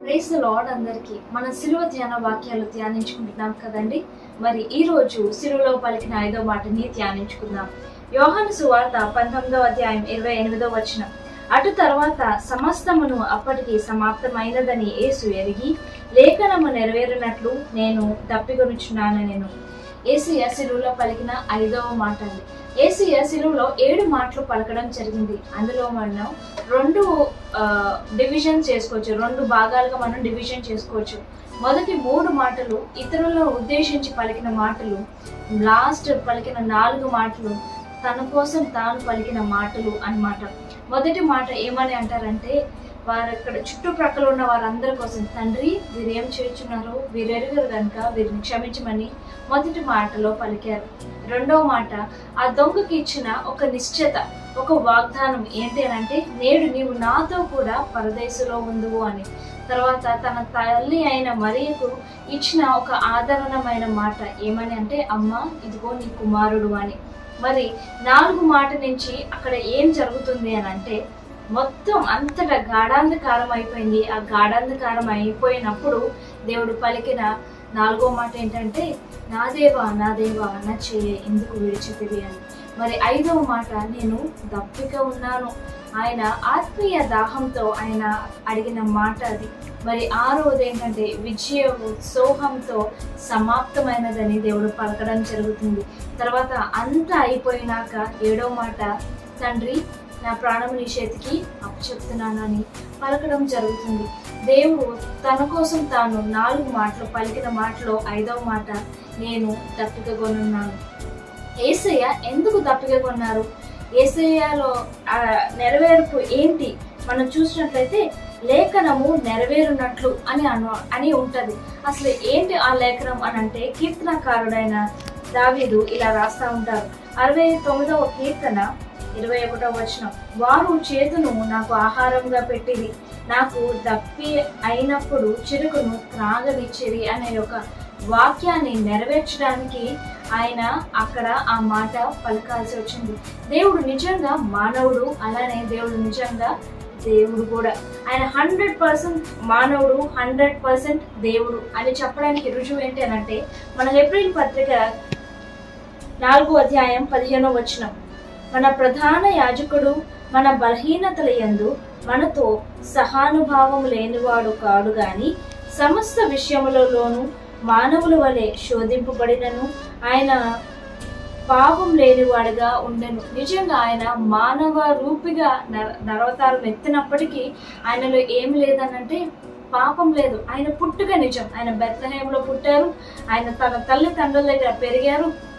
Praise lord అందరికి. మన సిలువ ధ్యాన వాక్యాలు ధ్యానించుకుంటున్నాం కదండి? మరి ఈ రోజు సిలువలో పలికిన ఐదో మాటని ధ్యానించుకుందాం. యోహాను సువార్త పంతొమ్మిదవ అధ్యాయం ఇరవై ఎనిమిదో వచనం. అటు తర్వాత సమస్తమును అప్పటికి సమాప్తమైనదని యేసు ఎరిగి లేఖనము నెరవేరినట్లు నేను తప్పికొనుచున్నాను నేను ఏసీ సిలువలో పలికిన ఐదవ మాట అండి ఏసీయ సిలువలో ఏడు మాటలు పలకడం జరిగింది. అందులో మనం రెండు డివిజన్ చేసుకోవచ్చు. రెండు భాగాలుగా మనం డివిజన్ చేసుకోవచ్చు. మొదటి మూడు మాటలు ఇతరులను ఉద్దేశించి పలికిన మాటలు లాస్ట్ పలికిన నాలుగు మాటలు తన కోసం తాను పలికిన మాటలు అన్నమాట. మొదటి మాట ఏమని అంటారంటే వారు ఇక్కడ చుట్టుప్రక్కల ఉన్న వారందరి కోసం తండ్రి వీరు ఏం చేస్తున్నారు వీరెరుగురు కనుక వీరిని క్షమించమని మొదటి మాటలో పలికారు. రెండవ మాట ఆ దొంగకి ఇచ్చిన ఒక నిశ్చిత ఒక వాగ్దానం ఏంటి అని అంటే నేడు నీవు నాతో కూడా పరదేశంలో ఉందువు అని. తర్వాత తన తల్లి అయిన మరియకు ఇచ్చిన ఒక ఆదరణమైన మాట ఏమని అంటే అమ్మ ఇదిగో నీ కుమారుడు అని. మరి నాలుగు మాట నుంచి అక్కడ ఏం జరుగుతుంది అని అంటే మొత్తం అంతటా గాఢాంధకారం అయిపోయింది ఆ గాఢాంధకారం అయిపోయినప్పుడు దేవుడు పలికిన నాలుగో మాట ఏంటంటే నా దేవా నా దేవా నా చేయ ఎందుకు విడిచితివి అని మరి ఐదవ మాట నేను దప్పిక ఉన్నాను. ఆయన ఆత్మీయ దాహంతో ఆయన అడిగిన మాట అది. మరి ఆరోది ఏంటంటే విజయ ఉత్సోహంతో సమాప్తమైనదని దేవుడు పలకడం జరుగుతుంది. తర్వాత అంతా అయిపోయినాక ఏడో మాట తండ్రి నా ప్రాణము నీ చేతికి అప్పచెప్తున్నానని పలకడం జరుగుతుంది. దేవుడు తన కోసం తాను నాలుగు మాటలు పలికిన మాటలో ఐదవ మాట నేను దప్పికగొనున్నాను. ఏసయ్య ఎందుకు దప్పికగొన్నారు? ఏసయ్యలో నెరవేర్పు ఏంటి? మనం చూసినట్లయితే లేఖనము నెరవేరునట్లు అని అను అని ఉంటుంది. అసలు ఏంటి ఆ లేఖనం అని అంటే కీర్తనకారుడైన దావీదు ఇలా రాస్తూ ఉంటారు. అరవై తొమ్మిదవ కీర్తన ఇరవై ఒకటో వచనం. వారు చేతును నాకు ఆహారంగా పెట్టిది నాకు దప్పి అయినప్పుడు చిరుకును త్రాగనిచ్చిరి అనే ఒక వాక్యాన్ని నెరవేర్చడానికి ఆయన అక్కడ ఆ మాట పలకాల్సి వచ్చింది. దేవుడు నిజంగా మానవుడు అలానే దేవుడు నిజంగా దేవుడు కూడా. ఆయన హండ్రెడ్ పర్సెంట్ మానవుడు హండ్రెడ్ పర్సెంట్ దేవుడు అని చెప్పడానికి రుజువు ఏంటి అని అంటే మన ఏప్రిల్ పత్రిక నాలుగో అధ్యాయం పదిహేనో వచనం. మన ప్రధాన యాజకుడు మన బలహీనతల యందు మనతో సహానుభావం లేనివాడు కాడు గాని సమస్త విషయములలోనూ మానవుల వలె శోధింపబడినను ఆయన పాపం లేనివాడుగా ఉండెను. నిజంగా ఆయన మానవ రూపిగా నర నరవతారం ఎత్తినప్పటికీ ఆయనలో ఏం లేదనంటే పాపం లేదు. ఆయన పుట్టుక నిజం. ఆయన బెత్తహేమలో పుట్టారు. ఆయన తన తల్లిదండ్రుల దగ్గర పెరిగారు.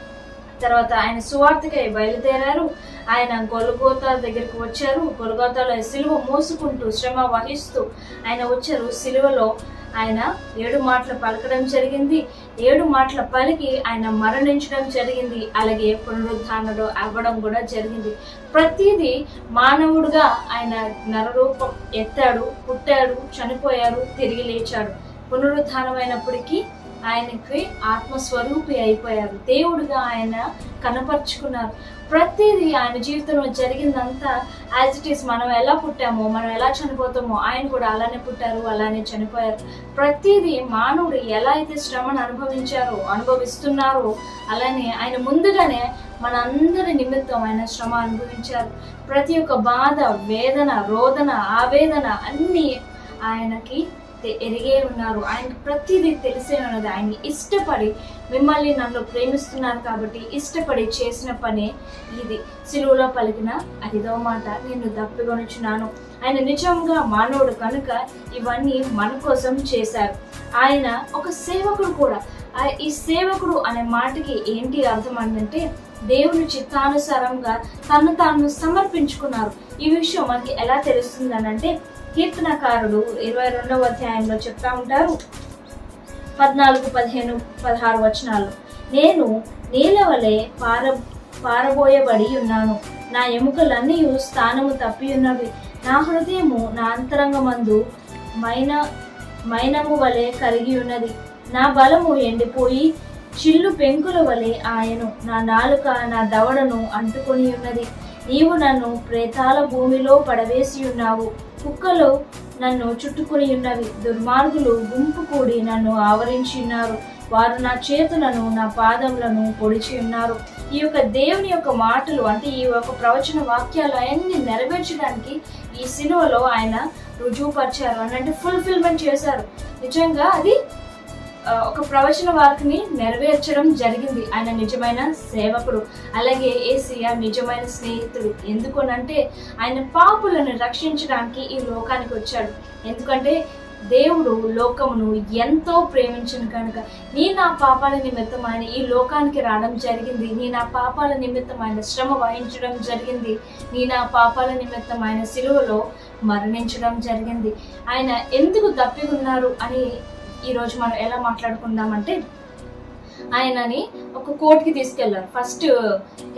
తర్వాత ఆయన సువార్తకై బయలుదేరారు. ఆయన గొలగోత దగ్గరికి వచ్చారు. గొలగోతలో సిలువ మోసుకుంటూ శ్రమ వహిస్తూ ఆయన వచ్చారు. సిలువలో ఆయన ఏడు మాటలు పలకడం జరిగింది. ఏడు మాటల పలికి ఆయన మరణించడం జరిగింది. అలాగే పునరుద్ధారణలో అవ్వడం కూడా జరిగింది. ప్రతిదీ మానవుడుగా ఆయన నరరూపం ఎత్తాడు పుట్టాడు చనిపోయారు తిరిగి లేచాడు. పునరుద్ధానమైనప్పటికీ ఆయనకి ఆత్మస్వరూపి అయిపోయారు. దేవుడుగా ఆయన కనపరుచుకున్నారు. ప్రతిదీ ఆయన జీవితంలో జరిగిందంతా యాజ్ ఇట్ ఈస్ మనం ఎలా పుట్టామో మనం ఎలా చనిపోతామో ఆయన కూడా అలానే పుట్టారు అలానే చనిపోయారు. ప్రతిదీ మానవుడు ఎలా అయితే శ్రమను అనుభవించారో అనుభవిస్తున్నారో అలానే ఆయన ముందుగానే మన అందరి నిమిత్తం ఆయన శ్రమ అనుభవించారు. ప్రతి ఒక్క బాధ వేదన రోదన ఆవేదన అన్నీ ఆయనకి ఎరిగే ఉన్నారు. ఆయన ప్రతిదీ తెలిసే ఉన్నది. ఆయన్ని ఇష్టపడి మిమ్మల్ని నన్ను ప్రేమిస్తున్నారు కాబట్టి ఇష్టపడి చేసిన పనే ఇది. సిలువలో పలికిన ఐదవ మాట నేను దప్పిగొనుచున్నాను ఆయన నిజంగా మానవుడు కనుక ఇవన్నీ మన కోసం చేశారు. ఆయన ఒక సేవకుడు కూడా. ఈ సేవకుడు అనే మాటకి ఏంటి అర్థం అంటే దేవుని చిత్తానుసారంగా తను తాను సమర్పించుకున్నారు. ఈ విషయం మనకి ఎలా తెలుస్తుంది అని అంటే కీర్తనకారుడు ఇరవై రెండవ అధ్యాయంలో చెప్తా ఉంటారు. పద్నాలుగు పదిహేను పదహారు వచనాలు. నేను నీలవలే పార పారబోయబడి ఉన్నాను. నా ఎముకలన్నీ స్థానము తప్పి ఉన్నవి. నా హృదయము నా అంతరంగమందు మైన మైనము వలె కరిగి ఉన్నది. నా బలము ఎండిపోయి చిల్లు పెంకుల వలె ఆయను. నా నాలుక నా దవడను అంటుకొని ఉన్నది. నీవు నన్ను ప్రేతాల భూమిలో పడవేసి ఉన్నావు. కుక్కలు నన్ను చుట్టుకొని ఉన్నవి. దుర్మార్గులు గుంపు కూడి నన్ను ఆవరించి ఉన్నారు. వారు నా చేతులను నా పాదములను పొడిచి ఉన్నారు. ఈ యొక్క దేవుని యొక్క మాటలు అంటే ఈ యొక్క ప్రవచన వాక్యాలు అవన్నీ నెరవేర్చడానికి ఈ సినిమాలో ఆయన రుజువుపరిచారు. అని అంటే ఫుల్ఫిల్మెంట్ చేశారు. నిజంగా అది ఒక ప్రవచన వార్తని నెరవేర్చడం జరిగింది. ఆయన నిజమైన సేవకుడు. అలాగే ఏసీఆర్ నిజమైన స్నేహితుడు. ఎందుకనంటే ఆయన పాపులను రక్షించడానికి ఈ లోకానికి వచ్చాడు. ఎందుకంటే దేవుడు లోకమును ఎంతో ప్రేమించిన కనుక. నీ నా పాపాల నిమిత్తం ఆయన ఈ లోకానికి రావడం జరిగింది. నీ నా పాపాల నిమిత్తం ఆయన శ్రమ వహించడం జరిగింది. నీ నా పాపాల నిమిత్తం ఆయన సిలువలో మరణించడం జరిగింది. ఆయన ఎందుకు తప్పి ఉన్నారు అని ఈరోజు మనం ఎలా మాట్లాడుకుందామంటే ఆయనని ఒక కోర్టుకి తీసుకెళ్ళారు ఫస్ట్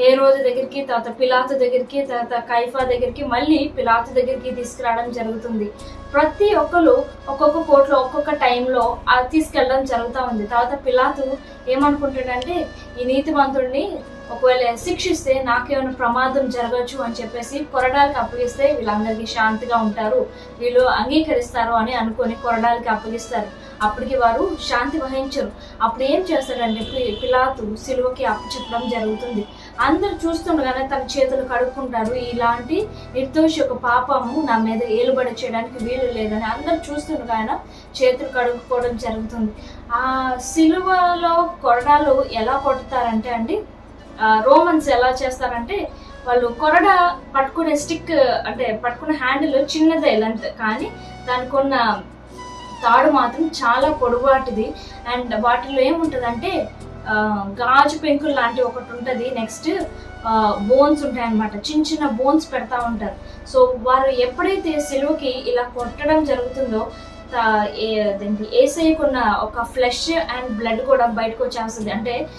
ఏ రోజు దగ్గరికి తర్వాత పిలాతు దగ్గరికి తర్వాత కైఫా దగ్గరికి మళ్ళీ పిలాతు దగ్గరికి తీసుకురావడం జరుగుతుంది. ప్రతి ఒక్కరు ఒక్కొక్క కోర్టులో ఒక్కొక్క టైంలో అది తీసుకెళ్ళడం జరుగుతూ ఉంది. తర్వాత పిలాతు ఏమనుకుంటాడంటే ఈ నీతిమంతుడిని ఒకవేళ శిక్షిస్తే నాకేమైనా ప్రమాదం జరగచ్చు అని చెప్పేసి కొరడాలకి అప్పగిస్తే వీళ్ళందరికీ శాంతిగా ఉంటారు. వీళ్ళు అంగీకరిస్తారు అని అనుకొని కొరడాలకి అప్పగిస్తారు. అప్పటికి వారు శాంతి వహించరు. అప్పుడు ఏం చేస్తాడంటే పిలాతు చేస్తూ సిలువకి అప్పచెప్పడం జరుగుతుంది. అందరు చూస్తుండగానే తన చేతులు కడుక్కుంటారు. ఇలాంటి నిర్దోషి ఒక పాపము నా మీద ఏలుబడి చేయడానికి వీలు లేదని అందరు చూస్తుండగానే చేతులు కడుక్కోవడం జరుగుతుంది. ఆ సిలువలో కొరడాలు ఎలా కొడతారంటే అండి రోమన్స్ ఎలా చేస్తారంటే వాళ్ళు కొరడ పట్టుకునే స్టిక్ అంటే పట్టుకునే హ్యాండిల్ చిన్నదే లెంత్ కానీ దానికి ఉన్న తాడు మాత్రం చాలా పొడవాటిది. అండ్ వాటిలో ఏముంటుందంటే గాజు పెంకులు లాంటి ఒకటి ఉంటుంది. నెక్స్ట్ బోన్స్ ఉంటాయి అన్నమాట చిన్న చిన్న బోన్స్ పెడతా ఉంటారు. సో వారు ఎప్పుడైతే సిలువకి ఇలా కొట్టడం జరుగుతుందో తా- ఏ- ఒక ఫ్లెష్ అండ్ బ్లడ్ కూడా బయటకు వచ్చేస్తుంది అంటే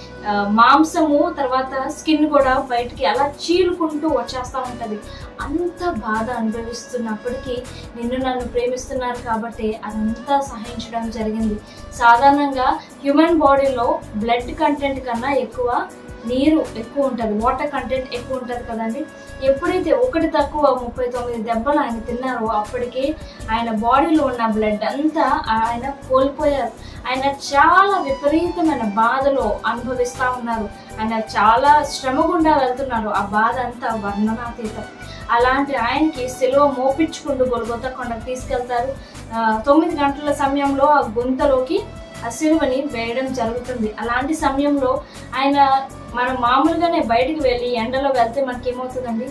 మాంసము తర్వాత స్కిన్ కూడా బయటికి అలా చీలుకుంటూ వచ్చేస్తూ ఉంటుంది. అంత బాధ అనుభవిస్తున్నప్పటికీ నిన్ను నన్ను ప్రేమిస్తున్నారు కాబట్టి అదంతా సహించడం జరిగింది. సాధారణంగా హ్యూమన్ బాడీలో బ్లడ్ కంటెంట్ కన్నా ఎక్కువ నీరు ఎక్కువ ఉంటుంది వాటర్ కంటెంట్ ఎక్కువ ఉంటుంది కదండి. ఎప్పుడైతే ఒకటి తక్కువ ముప్పై తొమ్మిది దెబ్బలు ఆయన తిన్నారో అప్పటికే ఆయన బాడీలో ఉన్న బ్లడ్ అంతా ఆయన కోల్పోయారు. ఆయన చాలా విపరీతమైన బాధలో అనుభవిస్తూ ఉన్నారు. ఆయన చాలా శ్రమ గుండా వెళ్తున్నారు. ఆ బాధ అంతా వర్ణనాతీతం. అలాంటి ఆయనకి సెలవు మోపించుకుంటూ గొలగొత్త కొండకు తీసుకెళ్తారు. తొమ్మిది గంటల సమయంలో ఆ గుంతలోకి సిలువని వేయడం జరుగుతుంది. అలాంటి సమయంలో ఆయన మనం మామూలుగానే బయటికి వెళ్ళి ఎండలో వెళ్తే మనకి ఏమవుతుందండి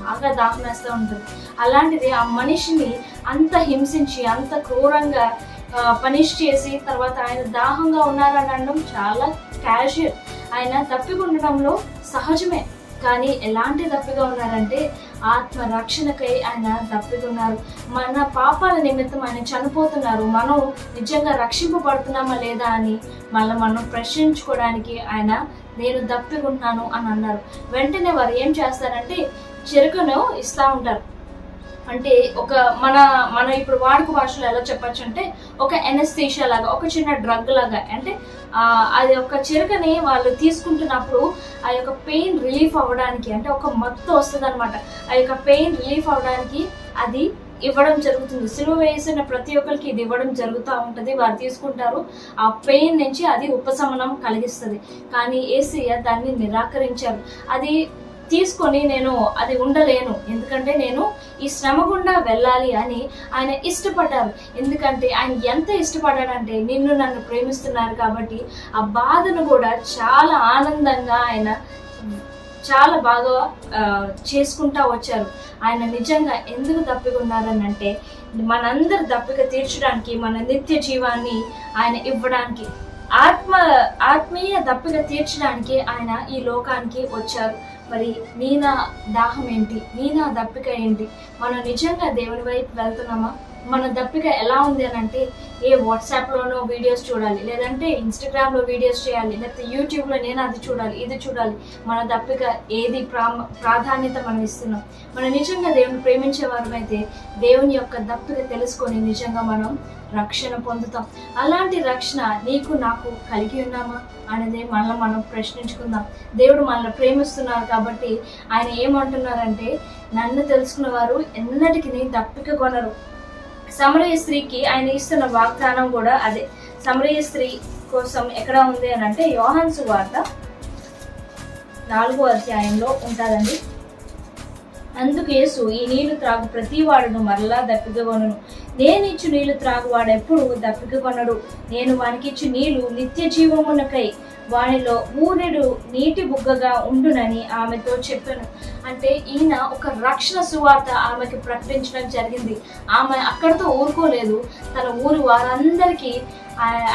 బాగా దాహమేస్తూ ఉంటుంది. అలాంటిది ఆ మనిషిని అంత హింసించి అంత క్రూరంగా పనిష్ చేసి తర్వాత ఆయన దాహంగా ఉన్నారని అనడం చాలా క్యాజువల్. ఆయన తప్పికొండడంలో సహజమే. కానీ ఎలాంటి దప్పిగా ఉన్నారంటే ఆత్మ రక్షణకై ఆయన దప్పుతున్నారు. మన పాపాల నిమిత్తం ఆయన చనిపోతున్నారు. మనం నిజంగా రక్షింపబడుతున్నామా లేదా అని మళ్ళీ మనం ప్రశ్నించుకోవడానికి ఆయన నేను దప్పికుంటున్నాను అని అన్నారు. వెంటనే వారు ఏం చేస్తారంటే చెరుకును ఇస్తూ ఉంటారు. అంటే ఒక మన మన ఇప్పుడు వాడుక భాషలో ఎలా చెప్పచ్చు అంటే ఒక ఎనస్థీషియా లాగా ఒక చిన్న డ్రగ్ లాగా. అంటే అది ఒక చిరకని వాళ్ళు తీసుకుంటున్నప్పుడు ఆ యొక్క పెయిన్ రిలీఫ్ అవ్వడానికి అంటే ఒక మత్తు వస్తుంది అనమాట ఆ యొక్క పెయిన్ రిలీఫ్ అవ్వడానికి అది ఇవ్వడం జరుగుతుంది. సిలువ వేసిన ప్రతి ఒక్కరికి ఇది ఇవ్వడం జరుగుతూ ఉంటుంది. వారు తీసుకుంటారు. ఆ పెయిన్ నుంచి అది ఉపశమనం కలిగిస్తుంది. కానీ ఏసీ దాన్ని నిరాకరించారు. అది తీసుకొని నేను అది ఉండలేను. ఎందుకంటే నేను ఈ శ్రమ గుండా వెళ్ళాలి అని ఆయన ఇష్టపడ్డారు. ఎందుకంటే ఆయన ఎంత ఇష్టపడ్డాడంటే నిన్ను నన్ను ప్రేమిస్తున్నారు కాబట్టి ఆ బాధను కూడా చాలా ఆనందంగా ఆయన చాలా బాగా ఆ, చేసుకుంటా వచ్చారు. ఆయన నిజంగా ఎందుకు తప్పికున్నారని అంటే మనందరి దప్పిక తీర్చడానికి మన నిత్య జీవాన్ని ఆయన ఇవ్వడానికి ఆత్మ ఆత్మీయ దప్పిక తీర్చడానికి ఆయన ఈ లోకానికి వచ్చారు. మరి నీ నా దాహం ఏంటి? నీ నా దప్పిక ఏంటి? మనం నిజంగా దేవుని వైపు వెళ్తున్నామా? మన దప్పిక ఎలా ఉంది అని అంటే ఏ వాట్సాప్లోనో వీడియోస్ చూడాలి లేదంటే ఇన్స్టాగ్రామ్లో వీడియోస్ చేయాలి లేకపోతే యూట్యూబ్లో నేను అది చూడాలి ఇది చూడాలి. మన దప్పిక ఏది ప్రా ప్రాధాన్యత మనం ఇస్తున్నాం? మనం నిజంగా దేవుని ప్రేమించే వారమైతే దేవుని యొక్క దప్పిక తెలుసుకొని నిజంగా మనం రక్షణ పొందుతాం. అలాంటి రక్షణ నీకు నాకు కలిగి ఉన్నామా? అనేది మనల్ని మనం ప్రశ్నించుకుందాం. దేవుడు మనల్ని ప్రేమిస్తున్నారు కాబట్టి ఆయన ఏమంటున్నారంటే నన్ను తెలుసుకున్న వారు ఎన్నటికి దప్పిక కొనరు. సమరయ స్త్రీకి ఆయన ఇస్తున్న వాగ్దానం కూడా అదే. సమరయ స్త్రీ కోసం ఎక్కడ ఉంది అని అంటే యోహాన్ వార్త నాలుగో అధ్యాయంలో ఉంటుందండి. అందుకేసు ఈ నీళ్ళు త్రాగు ప్రతి వాడును మరలా దప్పిగొనను నేను ఇచ్చు నీళ్ళు త్రాగు వాడెప్పుడు దప్పికగొనడు నేను వానికిచ్చు నీళ్ళు నిత్య జీవమునకై. వానిలో ఊరెడు నీటి బుగ్గగా ఉండునని ఆమెతో చెప్పాను. అంటే ఈయన ఒక రక్షణ సువార్త ఆమెకి ప్రకటించడం జరిగింది. ఆమె అక్కడితో ఊరుకోలేదు. తన ఊరు వారందరికీ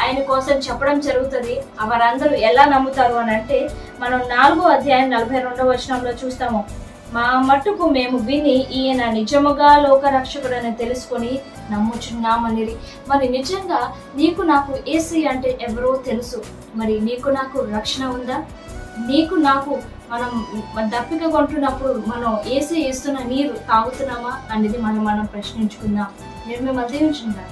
ఆయన కోసం చెప్పడం జరుగుతుంది. వారందరూ ఎలా నమ్ముతారు అని అంటే మనం నాలుగో అధ్యాయం నలభై రెండవ వచనంలో చూస్తాము. మా మట్టుకు మేము విని ఈయన నిజముగా లోక రక్షకుడని తెలుసుకొని నమ్ముచున్నామనిరి. మరి నిజంగా నీకు నాకు ఏసీ అంటే ఎవరో తెలుసు. మరి నీకు నాకు రక్షణ ఉందా? నీకు నాకు మనం దప్పిక కొంటున్నప్పుడు మనం ఏసీ ఇస్తున్న నీరు తాగుతున్నామా? అనేది మనం మనం ప్రశ్నించుకుందాం. నేను మిమ్మల్ని దీవించుకుంటాను